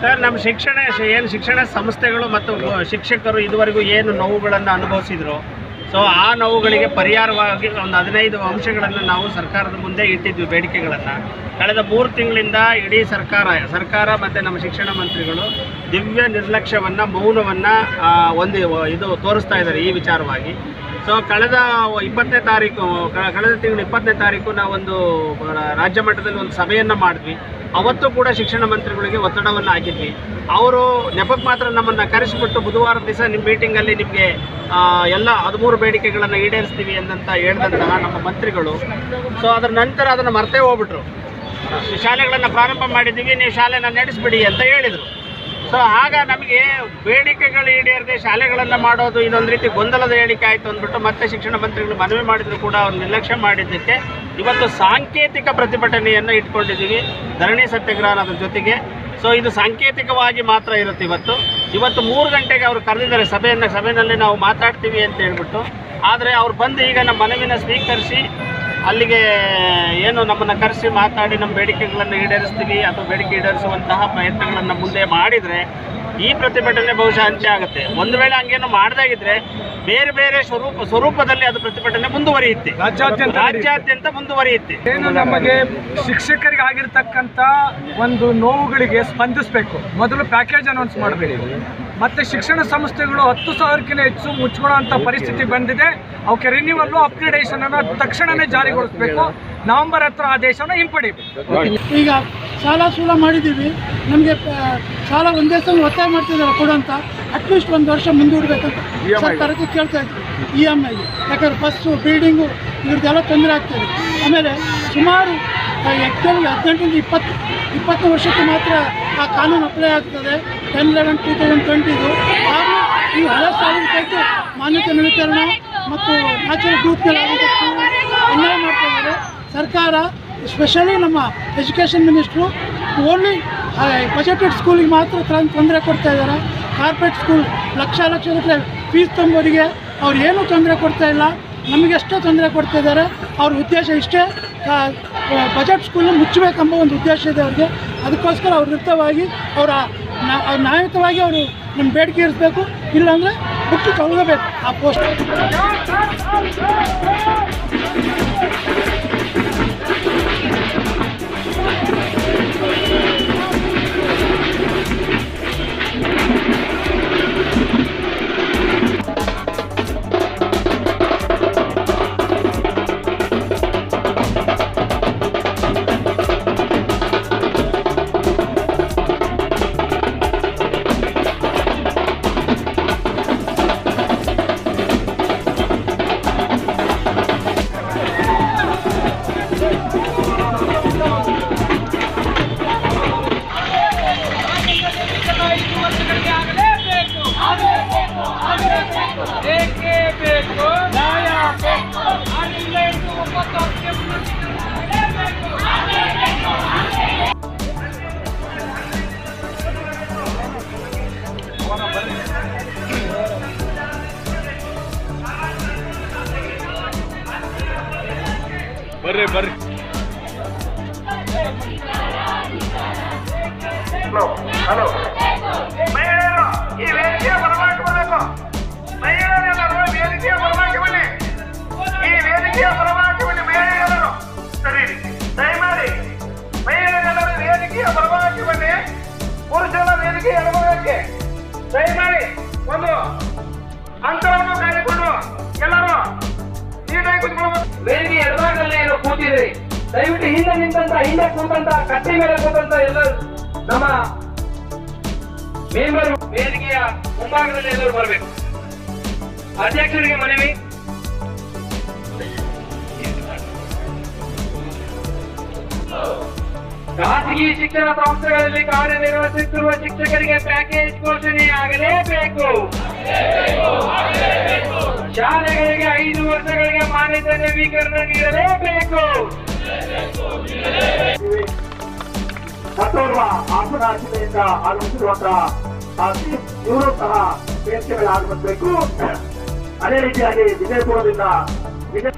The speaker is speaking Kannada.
ಸರ್, ನಮ್ಮ ಶಿಕ್ಷಣ ಏನು ಶಿಕ್ಷಣ ಸಂಸ್ಥೆಗಳು ಮತ್ತು ಶಿಕ್ಷಕರು ಇದುವರೆಗೂ ಏನು ನೋವುಗಳನ್ನು ಅನುಭವಿಸಿದ್ರು? ಸೊ ಆ ನೋವುಗಳಿಗೆ ಪರಿಹಾರವಾಗಿ ಒಂದು ಹದಿನೈದು ಅಂಶಗಳನ್ನು ನಾವು ಸರ್ಕಾರದ ಮುಂದೆ ಇಟ್ಟಿದ್ವಿ ಬೇಡಿಕೆಗಳನ್ನು. ಕಳೆದ ಮೂರು ತಿಂಗಳಿಂದ ಇಡೀ ಸರ್ಕಾರ ಸರ್ಕಾರ ಮತ್ತು ನಮ್ಮ ಶಿಕ್ಷಣ ಮಂತ್ರಿಗಳು ದಿವ್ಯ ನಿರ್ಲಕ್ಷ್ಯವನ್ನು, ಮೌನವನ್ನು ಒಂದು ಇದು ತೋರಿಸ್ತಾ ಇದ್ದಾರೆ ಈ ವಿಚಾರವಾಗಿ. ಸೊ ಕಳೆದ ಇಪ್ಪತ್ತನೇ ತಾರೀಕು ಕಳೆದ ತಿಂಗಳು ಇಪ್ಪತ್ತನೇ ತಾರೀಕು ನಾವೊಂದು ರಾಜ್ಯ ಮಟ್ಟದಲ್ಲಿ ಒಂದು ಸಭೆಯನ್ನು ಮಾಡಿದ್ವಿ. ಅವತ್ತು ಕೂಡ ಶಿಕ್ಷಣ ಮಂತ್ರಿಗಳಿಗೆ ಒತ್ತಡವನ್ನು ಹಾಕಿದ್ವಿ. ಅವರು ನೆಪಕ್ಕೆ ಮಾತ್ರ ನಮ್ಮನ್ನು ಕರೆಸಿಬಿಟ್ಟು ಬುಧವಾರ ದಿವಸ ನಿಮ್ಮ ಮೀಟಿಂಗಲ್ಲಿ ನಿಮಗೆ ಎಲ್ಲ ಹದಿಮೂರು ಬೇಡಿಕೆಗಳನ್ನು ಈಡೇರಿಸ್ತೀವಿ ಎಂದಂತ ಹೇಳಿದಂತಹ ನಮ್ಮ ಮಂತ್ರಿಗಳು. ಸೊ ಅದರ ನಂತರ ಅದನ್ನು ಮರ್ತೇ ಹೋಗ್ಬಿಟ್ರು. ಶಾಲೆಗಳನ್ನು ಪ್ರಾರಂಭ ಮಾಡಿದ್ದೀವಿ, ನೀವು ಶಾಲೆನ ನಡೆಸ್ಬಿಡಿ ಅಂತ ಹೇಳಿದರು. ಸೊ ಆಗ ನಮಗೆ ಬೇಡಿಕೆಗಳು ಈಡೇರದೆ ಶಾಲೆಗಳನ್ನು ಮಾಡೋದು ಇದೊಂದು ರೀತಿ ಗೊಂದಲದ ಹೇಳಿಕೆ ಆಯಿತು ಅಂದ್ಬಿಟ್ಟು ಮತ್ತೆ ಶಿಕ್ಷಣ ಮಂತ್ರಿಗಳು ಮನವಿ ಮಾಡಿದ್ರು ಕೂಡ ಅವ್ರು ನಿರ್ಲಕ್ಷ್ಯ ಮಾಡಿದ್ದಕ್ಕೆ ಇವತ್ತು ಸಾಂಕೇತಿಕ ಪ್ರತಿಭಟನೆಯನ್ನು ಇಟ್ಕೊಂಡಿದ್ದೀವಿ. ಧರಣಿ ಸತ್ಯಾಗ್ರಹದ ಜೊತೆಗೆ. ಸೊ ಇದು ಸಾಂಕೇತಿಕವಾಗಿ ಮಾತ್ರ ಇರುತ್ತೆ ಇವತ್ತು. ಇವತ್ತು ಮೂರು ಗಂಟೆಗೆ ಅವರು ಕರೆದಿದ್ದಾರೆ, ಸಭೆಯನ್ನು, ಸಭೆಯಲ್ಲಿ ನಾವು ಮಾತಾಡ್ತೀವಿ ಅಂತ ಹೇಳ್ಬಿಟ್ಟು. ಆದರೆ ಅವ್ರು ಬಂದು ಈಗ ನಮ್ಮ ಮನವಿನ ಸ್ವೀಕರಿಸಿ, ಅಲ್ಲಿಗೆ ಏನು ನಮ್ಮನ್ನು ಕರೆಸಿ ಮಾತಾಡಿ, ನಮ್ಮ ಬೇಡಿಕೆಗಳನ್ನು ಈಡೇರಿಸ್ತೀವಿ ಅಥವಾ ಬೇಡಿಕೆ ಈಡೇರಿಸುವಂತಹ ಪ್ರಯತ್ನಗಳನ್ನು ಮುಂದೆ ಮಾಡಿದರೆ ಈ ಪ್ರತಿಭಟನೆ ಬಹುಶಃ ಅಂತ್ಯ ಆಗುತ್ತೆ. ಒಂದು ವೇಳೆ ಹಂಗೇನು ಮಾಡದಾಗಿದ್ರೆ ಬೇರೆ ಬೇರೆ ಸ್ವರೂಪ ಸ್ವರೂಪದಲ್ಲಿ ಅದು ಪ್ರತಿಭಟನೆ ಮುಂದುವರಿಯುತ್ತೆ. ರಾಜ್ಯಾದ್ಯಂತ ರಾಜ್ಯಾದ್ಯಂತ ಮುಂದುವರಿಯುತ್ತೆ. ಏನು ನಮಗೆ ಶಿಕ್ಷಕರಿಗೆ ಆಗಿರ್ತಕ್ಕಂಥ ಒಂದು ನೋವುಗಳಿಗೆ ಸ್ಪಂದಿಸಬೇಕು. ಮೊದಲು ಪ್ಯಾಕೇಜ್ ಅನೌನ್ಸ್ ಮಾಡಬೇಕು ಮತ್ತೆ ಶಿಕ್ಷಣ ಸಂಸ್ಥೆಗಳು ಹತ್ತು ಸಾವಿರಕ್ಕಿಂತ ಹೆಚ್ಚು ಅಂತ ಪರಿಸ್ಥಿತಿ ಬಂದಿದೆ. ಅವಕ್ಕೆ ರಿನ್ಯೂವಲ್ಲು ಅಪ್ಗ್ರೇಡೇಷನ್ ಅನ್ನು ತಕ್ಷಣವೇ ಜಾರಿಗೊಳಿಸಬೇಕು. ನವೆಂಬರ್ ಹತ್ರ ಆದೇಶನ ಹಿಂಪಡಿಬೇಕು ಈಗ ಸಾಲ ಸೂಲ ಮಾಡಿದ್ದೀವಿ. ನಮಗೆ ಸಾಲ ಒಂದೇ ಸಲ ಒತ್ತಾಯ ಮಾಡ್ತಿದ್ದಾರೆ ಕೊಡೋಂತ ಅಟ್ಲೀಸ್ಟ್ ಒಂದು ವರ್ಷ ಮುಂದೂಡಬೇಕಂತ ಸರ್ಕಾರಕ್ಕೆ ಕೇಳ್ತಾ ಇದ್ವಿ. ಇ ಎಂ ಐಗೆ ಯಾಕಂದ್ರೆ ಬಸ್ಸು ಬಿಲ್ಡಿಂಗು ಇವ್ರದ್ದೆಲ್ಲ ತೊಂದರೆ ಆಗ್ತದೆ ಆಮೇಲೆ ಸುಮಾರು ಆ್ಯಕ್ಚುಲಿ ಹದಿನೆಂಟರಿಂದ ಇಪ್ಪತ್ತು ಇಪ್ಪತ್ತು ವರ್ಷಕ್ಕೆ ಮಾತ್ರ ಆ ಕಾನೂನು ಅಪ್ಲೈ ಆಗ್ತದೆ. ಟೆನ್ ಲೆವೆನ್ ಟೂ ತೌಸಂಡ್ ಟ್ವೆಂಟಿದು ಹಾಗೂ ಈ ಹಳೆ ಸಾವಿರ ಕೈಗೆ ಮಾನ್ಯತೆ ನವೀಕರಣ ಮತ್ತು ನ್ಯಾಚುರಲ್ ಗ್ರೂಪ್ಗಳಲ್ಲಿ ಅನ್ಯಾಯ ಮಾಡ್ತಾ ಇದ್ದಾರೆ. ಸರ್ಕಾರ ಸ್ಪೆಷಲಿ ನಮ್ಮ ಎಜುಕೇಷನ್ ಮಿನಿಸ್ಟ್ರು ಓನ್ಲಿ ಬಜೆಟೆಡ್ ಸ್ಕೂಲಿಗೆ ಮಾತ್ರ ತ್ರ- ತೊಂದರೆ ಕೊಡ್ತಾ ಇದ್ದಾರೆ. ಕಾರ್ಪೊರೇಟ್ ಸ್ಕೂಲ್ ಲಕ್ಷ ಲಕ್ಷ ಗಟ್ಟಲೆ ಫೀಸ್ ತುಂಬೋರಿಗೆ ಅವ್ರು ಏನೂ ತೊಂದರೆ ಕೊಡ್ತಾ ಇಲ್ಲ. ನಮಗೆಷ್ಟೋ ತೊಂದರೆ ಕೊಡ್ತಾ ಇದ್ದಾರೆ. ಅವ್ರ ಉದ್ದೇಶ ಇಷ್ಟೇ. ಬಜೆಟ್ ಸ್ಕೂಲ್ನ ಮುಚ್ಚಬೇಕೆಂಬ ಒಂದು ಉದ್ದೇಶ ಇದೆ ಅವ್ರಿಗೆ. ಅದಕ್ಕೋಸ್ಕರ ಅವ್ರ ವಿರುದ್ಧವಾಗಿ ಅವರ ನ್ಯಾಯಯುತವಾಗಿ ಅವರು ನಮ್ಮ ಬೇಡಿಕೆ ಇರಿಸಬೇಕು. ಇಲ್ಲಾಂದರೆ ಬುಕ್ಕಿ ತೊಗೊಳ್ಬೇಕು ಆ ಪೋಸ್ಟ್ ಬರ್ರಿ ಬರ್ರಿ ಹಲೋ ಮಹಿಳೆಯರು ಈ ವೇದಿಕೆಯ ಪರವಾಗಿ ಬರಬೇಕು ಮಹಿಳೆಯರೆಲ್ಲರೂ ವೇದಿಕೆಯ ಬನ್ನಿ. ವೇದಿಕೆಯ ಪರವಾಗಿ ಬನ್ನಿ ಮಹಿಳೆಯರು ಸರಿ, ದಯಮಾಡಿ ಮಹಿಳೆಯರೆಲ್ಲರೂ ವೇದಿಕೆಯ ಪರವಾಗಿ ಬನ್ನಿ. ವೇದಿಕೆ ಎಡಭಾಗಕ್ಕೆ. ದಯಮಾಡಿ ಒಂದು ಅಂತರವನ್ನು ಕಾಯ್ದುಕೊಂಡು ಎಲ್ಲರೂ ನೀಟಾಗಿ ಕುತ್ಕೊಳ್ಬೇಕು ವೇದಿಕೆ ಎಡಭಾಗದಲ್ಲಿ ಏನು ಕೂತಿದ್ರಿ. ದಯವಿಟ್ಟು ಹಿಂದೆ ನಿಂತಂತ, ಹಿಂದೆ ಕೂತಂತ ಕಟ್ಟಿ ಮೇಲೆ ಕೂತಂತ ಎಲ್ಲ ನಮ್ಮ ಮೆಂಬರ್ ವೇದಿಕೆಯ ಮುಂಭಾಗದಲ್ಲಿ ಎಲ್ಲರೂ ಬರಬೇಕು. ಅಧ್ಯಕ್ಷರಿಗೆ ಮನವಿ. ಖಾಸಗಿ ಶಿಕ್ಷಣ ಸಂಸ್ಥೆಗಳಲ್ಲಿ ಕಾರ್ಯನಿರ್ವಹಿಸುತ್ತಿರುವ ಶಿಕ್ಷಕರಿಗೆ ಪ್ಯಾಕೇಜ್ ಘೋಷಣೆಯಾಗಲೇಬೇಕು ಶಾಲೆಗಳಿಗೆ ಐದು ವರ್ಷಗಳಿಗೆ ಮಾನ್ಯತೆ ನವೀಕರಣ ನೀಡಲೇಬೇಕು. ಮತ್ತೋರ್ವ ಹಾಸನ ಜಿಲ್ಲೆಯಿಂದ ಆಗಮಿಸಿರುವಂತಹ ಇವರು ಸಹ ವೇದಿಕೆಗಳಾಗಬೇಕು. ಅದೇ ರೀತಿಯಾಗಿ ವಿಜಯಪುರದಿಂದ ವಿಜಯ